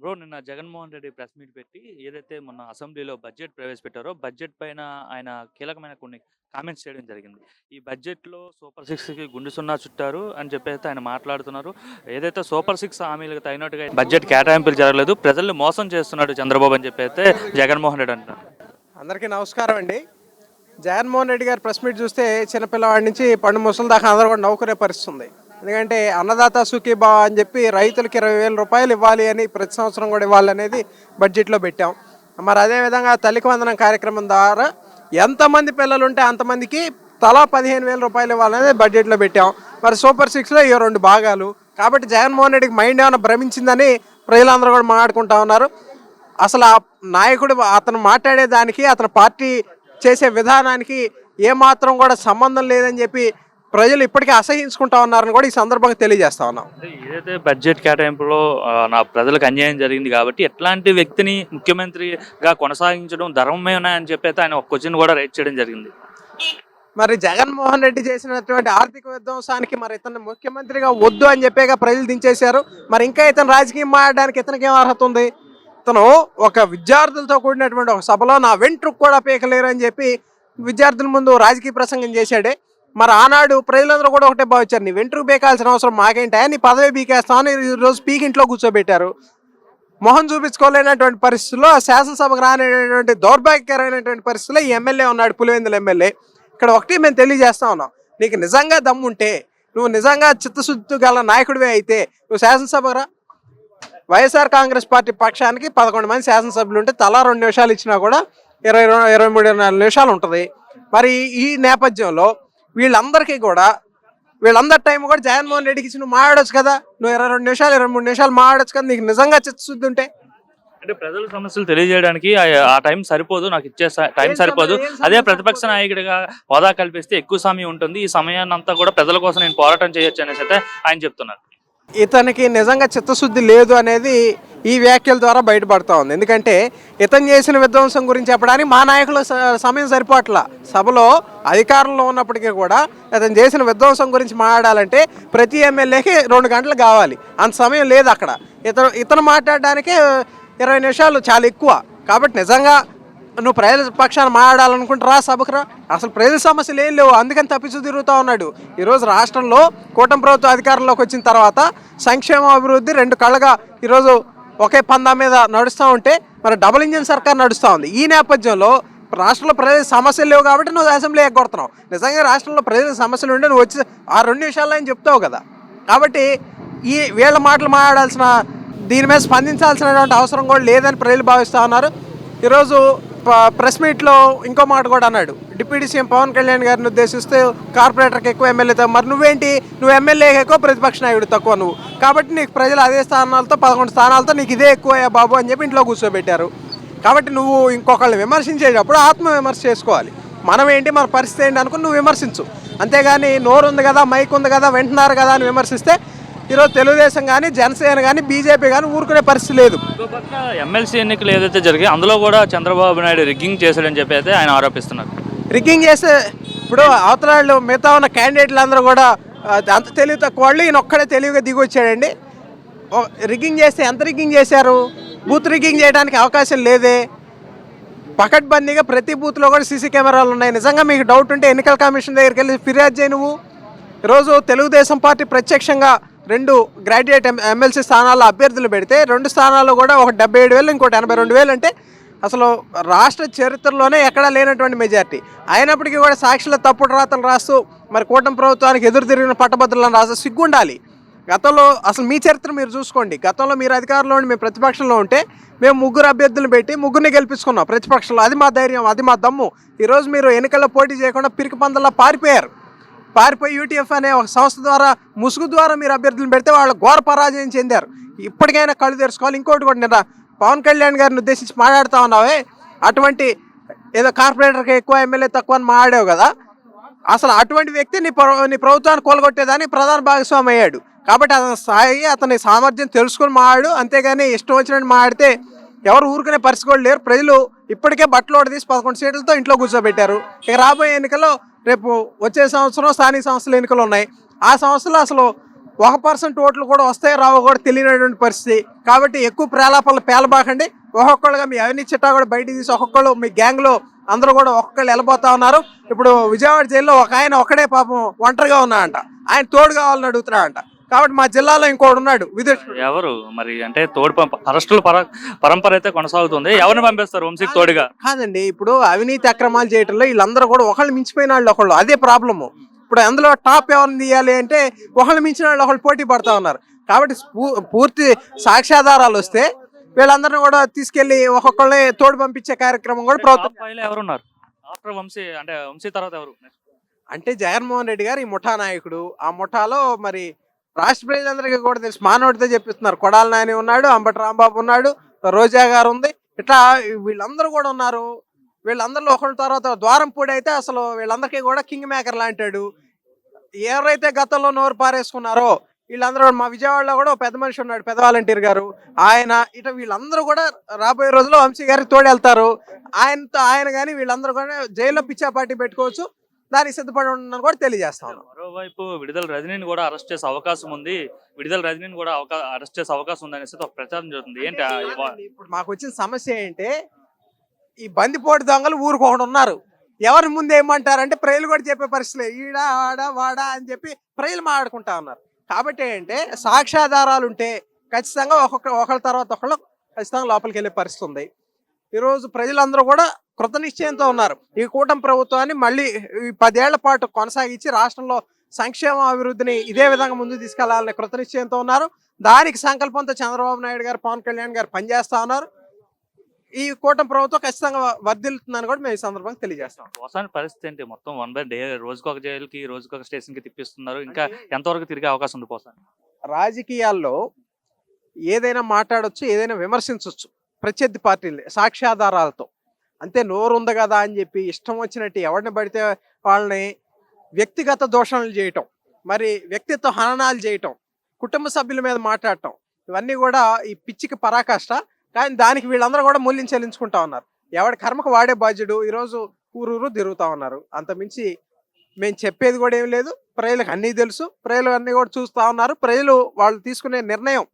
Bro నిన్న Jaganmohan Reddy press meet పెట్టి ఏదైతే మొన్న అసెంబ్లీలో బడ్జెట్ ప్రవేశపెట్టారో బడ్జెట్ పైన ఆయన కీలకమైన కొన్ని కామెంట్స్ చేయడం జరిగింది. ఈ బడ్జెట్లో సూపర్ సిక్స్కి గుండు సున్నా చుట్టారు అని చెప్పేసి ఆయన మాట్లాడుతున్నారు. ఏదైతే సూపర్ సిక్స్ హామీలకు తగినట్టుగా బడ్జెట్ కేటాయింపులు జరగలేదు ప్రజల్ని మోసం చేస్తున్నాడు చంద్రబాబు అని చెప్పేస్తే జగన్మోహన్ రెడ్డి అంటున్నారు. అందరికీ నమస్కారం అండి. జగన్మోహన్ రెడ్డి గారి ప్రెస్ మీట్ చూస్తే చిన్నపిల్లవాడి నుంచి పండు ముసలి దాకా అందరూ కూడా నవ్వుకునే పరిస్థితి ఎందుకంటే అన్నదాత సుఖీబా అని చెప్పి రైతులకు ఇరవై వేల రూపాయలు ఇవ్వాలి అని ప్రతి సంవత్సరం కూడా ఇవ్వాలనేది బడ్జెట్లో పెట్టాం. మరి అదేవిధంగా తల్లికి వందనం కార్యక్రమం ద్వారా ఎంతమంది పిల్లలు ఉంటే అంతమందికి తలా పదిహేను వేల రూపాయలు ఇవ్వాలనేది బడ్జెట్లో పెట్టాం. మరి సూపర్ సిక్స్లో ఈ రెండు భాగాలు. కాబట్టి జగన్మోహన్ రెడ్డికి మైండ్ ఏమైనా భ్రమించిందని ప్రజలందరూ కూడా మాట్లాడుకుంటా ఉన్నారు. అసలు ఆ నాయకుడు అతను మాట్లాడేదానికి అతను అతని పార్టీ చేసే విధానానికి ఏమాత్రం కూడా సంబంధం లేదని చెప్పి ప్రజలు ఇప్పటికీ అసహించుకుంటా ఉన్నారని కూడా ఈ సందర్భంగా తెలియజేస్తా ఉన్నాం. ఏదైతే బడ్జెట్ కేటాయింపులో నా ప్రజలకు అన్యాయం జరిగింది కాబట్టి ఎట్లాంటి వ్యక్తిని ముఖ్యమంత్రిగా కొనసాగించడం ధర్మమేనా అని చెప్పేసి ఆయన ఒక క్వశ్చన్ కూడా రైట్ చేయడం జరిగింది. మరి జగన్మోహన్ రెడ్డి చేసినటువంటి ఆర్థిక విధ్వంసానికి మరి ఇతను ముఖ్యమంత్రిగా వద్దు అని చెప్పేగా ప్రజలు దించేశారు. మరి ఇంకా ఇతను రాజకీయం మారడానికి ఇతనికి ఏం అర్హత ఉంది? ఇతను ఒక విద్యార్థులతో కూడినటువంటి ఒక సభలో నా వెంట్రుకు కూడా పీకలేరు అని చెప్పి విద్యార్థుల ముందు రాజకీయ ప్రసంగం చేశాడే. మరి ఆనాడు ప్రజలందరూ కూడా ఒకటే భావించారు నీ వెంట్రుకు బీకాల్సిన అవసరం మాకేంటా? నీ పదవి పీకేస్తామని ఈరోజు రోజు ఇంట్లో కూర్చోబెట్టారు. మొహం చూపించుకోలేనటువంటి పరిస్థితుల్లో శాసనసభకు రానేటువంటి దౌర్భాగ్యకరమైనటువంటి పరిస్థితుల్లో ఈ ఎమ్మెల్యే ఉన్నాడు పులివెందుల ఎమ్మెల్యే. ఇక్కడ ఒకటి మేము తెలియజేస్తా ఉన్నాం. నీకు నిజంగా దమ్ముంటే నువ్వు నిజంగా చిత్తశుద్ధి గల నాయకుడివే అయితే నువ్వు శాసనసభకు రా. వైఎస్ఆర్ కాంగ్రెస్ పార్టీ పక్షానికి పదకొండు మంది శాసనసభ్యులు ఉంటే తలా రెండు నిమిషాలు ఇచ్చినా కూడా ఇరవై ఇరవై మూడు నాలుగు నిమిషాలు ఉంటుంది. మరి ఈ నేపథ్యంలో వీళ్ళందరికీ కూడా వీళ్ళందరి టైం కూడా జగన్మోహన్ రెడ్డికి ఇచ్చి నువ్వు మాట్లాడొచ్చు కదా. నువ్వు ఇరవై రెండు నిమిషాలు ఇరవై మూడు నిమిషాలు మాట్లాడొచ్చు కదా. నీకు నిజంగా చిత్తశుద్ధి ఉంటే. అంటే ప్రజల సమస్యలు తెలియజేయడానికి ఆ- టైం సరిపోదు నాకు ఇచ్చే టైం సరిపోదు. అదే ప్రతిపక్ష? నాయకుడిగా హోదా కల్పిస్తే ఎక్కువ సమయం ఉంటుంది. ఈ సమయాన్ని అంతా కూడా ప్రజల కోసం నేను పోరాటం చేయొచ్చు అనేసి అయితే ఆయన చెప్తున్నారు. ఇతనికి నిజంగా చిత్తశుద్ధి లేదు అనేది ఈ వ్యాఖ్యల ద్వారా బయటపడతా ఉంది. ఎందుకంటే ఇతను చేసిన విధ్వంసం గురించి చెప్పడానికి మా నాయకులు స- సమయం సరిపోవట్లా. సభలో అధికారంలో ఉన్నప్పటికీ కూడా ఇతను చేసిన విధ్వంసం గురించి మాట్లాడాలంటే ప్రతి ఎమ్మెల్యేకి రెండు గంటలు కావాలి. అంత సమయం లేదు అక్కడ. ఇతను ఇతను మాట్లాడడానికే ఇరవై నిమిషాలు చాలా ఎక్కువ. కాబట్టి నిజంగా నువ్వు ప్రజల పక్షాన మాట్లాడాలనుకుంటే రా సభకురా అసలు ప్రజల సమస్యలు ఏం లేవు. అందుకని తప్పించు తిరుగుతూ ఉన్నాడు. ఈరోజు రాష్ట్రంలో కూటమి ప్రభుత్వం అధికారంలోకి వచ్చిన తర్వాత సంక్షేమ అభివృద్ధి రెండు కళ్ళగా ఈరోజు ఒకే పందా మీద నడుస్తూ ఉంటే మరి డబుల్ ఇంజిన్ సర్కార్ నడుస్తూ ఉంది. ఈ నేపథ్యంలో రాష్ట్రంలో ప్రజల సమస్యలు లేవు కాబట్టి నువ్వు అసెంబ్లీ ఎగ్గొడుతున్నావు. నిజంగా రాష్ట్రంలో ప్రజల సమస్యలు ఉంటే నువ్వు వచ్చి ఆ రెండు విషయాలు అని చెప్తావు కదా? కాబట్టి ఈ వీళ్ళ మాటలు మాట్లాడాల్సిన దీని మీద స్పందించాల్సినటువంటి అవసరం కూడా లేదని ప్రజలు భావిస్తూ ఉన్నారు. ఈరోజు ప్రెస్ మీట్లో ఇంకో మాట కూడా అన్నాడు. డిప్యూటీ సీఎం పవన్ కళ్యాణ్ గారిని ఉద్దేశిస్తే కార్పొరేటర్కి ఎక్కువ ఎమ్మెల్యే మరి నువ్వేంటి? నువ్వు ఎమ్మెల్యే ఎక్కువ ప్రతిపక్ష నాయకుడు తక్కువ నువ్వు. కాబట్టి నీకు ప్రజలు అదే స్థానాలతో పదకొండు స్థానాలతో నీకు ఇదే ఎక్కువ బాబు అని చెప్పి ఇంట్లో కూర్చోబెట్టారు. కాబట్టి నువ్వు ఇంకొకళ్ళని విమర్శించేటప్పుడు ఆత్మ విమర్శ చేసుకోవాలి. మనం ఏంటి? మన పరిస్థితి ఏంటి అనుకుని నువ్వు విమర్శించు. అంతేగాని నోరు ఉంది కదా మైక్ ఉంది కదా వింటున్నారు కదా అని విమర్శిస్తే ఈరోజు తెలుగుదేశం కానీ జనసేన కానీ బీజేపీ కానీ ఊరుకునే పరిస్థితి లేదు. ఎమ్మెల్సీ ఎన్నికలు ఏదైతే జరిగాయి అందులో కూడా చంద్రబాబు నాయుడు రిగ్గింగ్ చేశాడని చెప్పి అయితే ఆయన ఆరోపిస్తున్నారు. రిగ్గింగ్ చేస్తే ఇప్పుడు అవతల వాళ్ళు మిగతా ఉన్న క్యాండిడేట్లు అందరూ కూడా అంత తెలివి తక్కువ వాళ్ళు ఈయన ఒక్కడే తెలివిగా దిగి వచ్చాడండి. రిగ్గింగ్ చేస్తే ఎంత రిగ్గింగ్ చేశారు? బూత్ రిగ్గింగ్ చేయడానికి అవకాశం లేదే. పకడ్బందీగా ప్రతి బూత్లో కూడా సీసీ కెమెరాలు ఉన్నాయి. నిజంగా మీకు డౌట్ ఉంటే ఎన్నికల కమిషన్ దగ్గరికి వెళ్ళి ఫిర్యాదు చేయి నువ్వు. ఈరోజు తెలుగుదేశం పార్టీ ప్రత్యక్షంగా రెండు గ్రాడ్యుయేట్ ఎమ్మెల్సీ స్థానాల్లో అభ్యర్థులు పెడితే రెండు స్థానాల్లో కూడా ఒక డెబ్బై ఏడు వేలు ఇంకోటి ఎనభై రెండు వేలు అంటే అసలు రాష్ట్ర చరిత్రలోనే ఎక్కడా లేనటువంటి మెజార్టీ. అయినప్పటికీ కూడా సాక్షుల తప్పుడు రాతలు రాస్తూ మరి కూటమి ప్రభుత్వానికి ఎదురు తిరిగిన పట్టభద్రులను రాస్తూ సిగ్గుండాలి. గతంలో అసలు మీ చరిత్ర మీరు చూసుకోండి. గతంలో మీరు అధికారంలో ఉండి మేము ప్రతిపక్షంలో ఉంటే మేము ముగ్గురు అభ్యర్థులు పెట్టి ముగ్గురిని గెలిపించుకున్నాం ప్రతిపక్షంలో. అది మా ధైర్యం అది మా దమ్ము. ఈరోజు మీరు ఎన్నికల్లో పోటీ చేయకుండా పిరికి పందల్లా పారిపోయారు. పారిపోయి యూటీఎఫ్ అనే ఒక సంస్థ ద్వారా ముసుగు ద్వారా మీరు అభ్యర్థులను పెడితే వాళ్ళు ఘోర పరాజయం చెందారు. ఇప్పటికైనా కళ్ళు తెరుచుకోవాలి. ఇంకోటి కూడా నిన్న పవన్ కళ్యాణ్ గారిని ఉద్దేశించి మాట్లాడుతూ ఉన్నావే. అటువంటి ఏదో కార్పొరేటర్కి ఎక్కువ ఎమ్మెల్యే తక్కువ అని మాట్లాడావు కదా. అసలు అటువంటి వ్యక్తి నీ ప్ర- నీ ప్రభుత్వాన్ని కోలగొట్టేదాన్ని ప్రధాన భాగస్వామి అయ్యాడు. కాబట్టి అతని స్థాయి అతని సామర్థ్యం తెలుసుకుని మాడు అంతేగాని ఇష్టం వచ్చినట్టు మాడితే ఎవరు ఊరుకునే పరిస్థితి కూడా లేరు. ప్రజలు ఇప్పటికే బట్టలు తీసి పదకొండు సీట్లతో ఇంట్లో కూర్చోబెట్టారు. ఇక రాబోయే ఎన్నికల్లో రేపు వచ్చే సంవత్సరం స్థానిక సంస్థల ఎన్నికలు ఉన్నాయి. ఆ సంస్థలో అసలు ఒక పర్సెంట్ ఓట్లు కూడా వస్తాయి రావో కూడా తెలియనటువంటి పరిస్థితి. కాబట్టి ఎక్కువ ప్రేలాపాలు పేలబాకండి. ఒక్కొక్కళ్ళుగా మీ అవినీతి చిట్టా కూడా బయట తీసి ఒక్కొక్కళ్ళు మీ గ్యాంగ్లో అందరూ కూడా ఒక్కొక్కళ్ళు వెళ్ళిపోతా ఉన్నారు. ఇప్పుడు విజయవాడ జైల్లో ఒక ఆయన ఒక్కడే పాపం ఒంటరిగా ఉన్నాడంట. ఆయన తోడు కావాలని అడుగుతున్నాడంట. కాబట్టి మా జిల్లాలో ఇంకోడు ఉన్నాడు. విదేశీ ఎవరు? మరి అంటే తోడు పంప అరెస్టుల పర పరంపర అయితే కొనసాగుతుంది. ఎవరిని పంపిస్తారు వంశీకి తోడుగా? కాదండి ఇప్పుడు అవినీతి అక్రమాలు చేయటంలో వీళ్ళందరూ కూడా ఒకళ్ళు మించిపోయిన వాళ్ళు ఒకళ్ళు. అదే ప్రాబ్లము. ఇప్పుడు అందులో టాప్ ఎవరిని తీయాలి అంటే ఒకళ్ళు మించిన వాళ్ళు ఒకళ్ళు పోటీ పడతా ఉన్నారు. కాబట్టి పూర్తి సాక్ష్యాధారాలు వస్తే వీళ్ళందరినీ కూడా తీసుకెళ్ళి ఒక్కొక్కళ్ళని తోడు పంపించే కార్యక్రమం కూడా ప్రభుత్వం ఎవరున్నారు? ఆఫ్టర్ వంశీ అంటే వంశీ తర్వాత ఎవరు? అంటే జగన్మోహన్ రెడ్డి గారు ఈ ముఠా నాయకుడు. ఆ ముఠాలో మరి రాష్ట్ర ప్రజలందరికీ కూడా తెలుసు. మానవుడితో చెప్పిస్తున్నారు. కొడాల నాని ఉన్నాడు అంబటి రాంబాబు ఉన్నాడు రోజా గారు ఉంది. ఇట్లా వీళ్ళందరూ కూడా ఉన్నారు. వీళ్ళందరిలో ఒకరి తర్వాత ద్వారంపూడి అయితే అసలు వీళ్ళందరికీ కూడా కింగ్ మేకర్ లాంటాడు. ఎవరైతే గతంలో నోరు పారేసుకున్నారో వీళ్ళందరూ మా విజయవాడలో కూడా పెద్ద మనిషి ఉన్నాడు పెద్ద వాలంటీర్ గారు. ఆయన ఇట్లా వీళ్ళందరూ కూడా రాబోయే రోజుల్లో వంశీ గారికి తోడెళ్తారు. ఆయనతో ఆయన కానీ వీళ్ళందరూ కూడా జైల్లో పిచ్చా పార్టీ పెట్టుకోవచ్చు. దానికి సిద్ధపడి ఉండని కూడా తెలియజేస్తాను మరోవైపు విడుదల రజనీని కూడా అరెస్ట్ చేసే అవకాశం ఉంది. విడుదల రజనీని కూడా అరెస్ట్ చేసే అవకాశం ఉంది అనేసి ఒక ప్రచారం జరుగుతుంది. ఏంటి ఇప్పుడు మాకు వచ్చిన సమస్య ఏంటంటే ఈ బందిపోటు దొంగలు ఊరుకోకుండా ఉన్నారు. ఎవరి ముందు ఏమంటారంటే ప్రజలు కూడా చెప్పే పరిస్థితులు ఈడ ఆడ వాడా అని చెప్పి ప్రజలు మాట్లాడుకుంటా ఉన్నారు. కాబట్టి ఏంటంటే సాక్ష్యాధారాలు ఉంటే ఖచ్చితంగా ఒక్కొక్క ఒకళ్ళ తర్వాత ఒకళ్ళు ఖచ్చితంగా లోపలికి వెళ్ళే పరిస్థితి ఉంది. ఈరోజు ప్రజలందరూ కూడా కృత నిశ్చయంతో ఉన్నారు. ఈ కూటమి ప్రభుత్వాన్ని మళ్ళీ ఈ పదేళ్ళ పాటు కొనసాగించి రాష్ట్రంలో సంక్షేమ అభివృద్ధిని ఇదే విధంగా ముందుకు తీసుకెళ్ళాలనే కృత నిశ్చయంతో ఉన్నారు. దానికి సంకల్పంతో చంద్రబాబు నాయుడు గారు పవన్ కళ్యాణ్ గారు పనిచేస్తా ఉన్నారు. ఈ కూటమి ప్రభుత్వం ఖచ్చితంగా వర్ధిల్లుతుందని కూడా మేము ఈ సందర్భంగా తెలియజేస్తాం. వస్తాని పరిస్థితి ఏంటి? మొత్తం వన్ బై డే రోజుకొక జైలుకి రోజుకొక స్టేషన్కి తిప్పిస్తున్నారు. ఇంకా ఎంతవరకు తిరిగే అవకాశం ఉంది పోసాని రాజకీయాల్లో ఏదైనా మాట్లాడొచ్చు ఏదైనా విమర్శించవచ్చు ప్రత్యర్థి పార్టీలు సాక్ష్యాధారాలతో. అంతే నోరు ఉంది కదా అని చెప్పి ఇష్టం వచ్చినట్టు ఎవరిని పడితే వాళ్ళని వ్యక్తిగత దోషణలు చేయటం మరి వ్యక్తిత్వ హననాలు చేయటం కుటుంబ సభ్యుల మీద మాట్లాడటం ఇవన్నీ కూడా ఈ పిచ్చికి పరాకాష్ట. కానీ దానికి వీళ్ళందరూ కూడా మూల్యం చెల్లించుకుంటా ఉన్నారు. ఎవడి కర్మకు వాడే బాధ్యుడు ఈరోజు ఊరూరు తిరుగుతా ఉన్నారు. అంతమించి మేము చెప్పేది కూడా ఏం లేదు. ప్రజలకు అన్నీ తెలుసు. ప్రజలు అన్నీ కూడా చూస్తూ ఉన్నారు. ప్రజలు వాళ్ళు తీసుకునే నిర్ణయం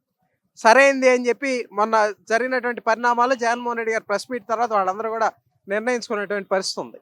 సరైంది అని చెప్పి మొన్న జరిగినటువంటి పరిణామాలు జగన్మోహన్ రెడ్డి గారు ప్రెస్ మీట్ తర్వాత వాళ్ళందరూ కూడా నిర్ణయించుకునేటువంటి పరిస్థితి ఉంది.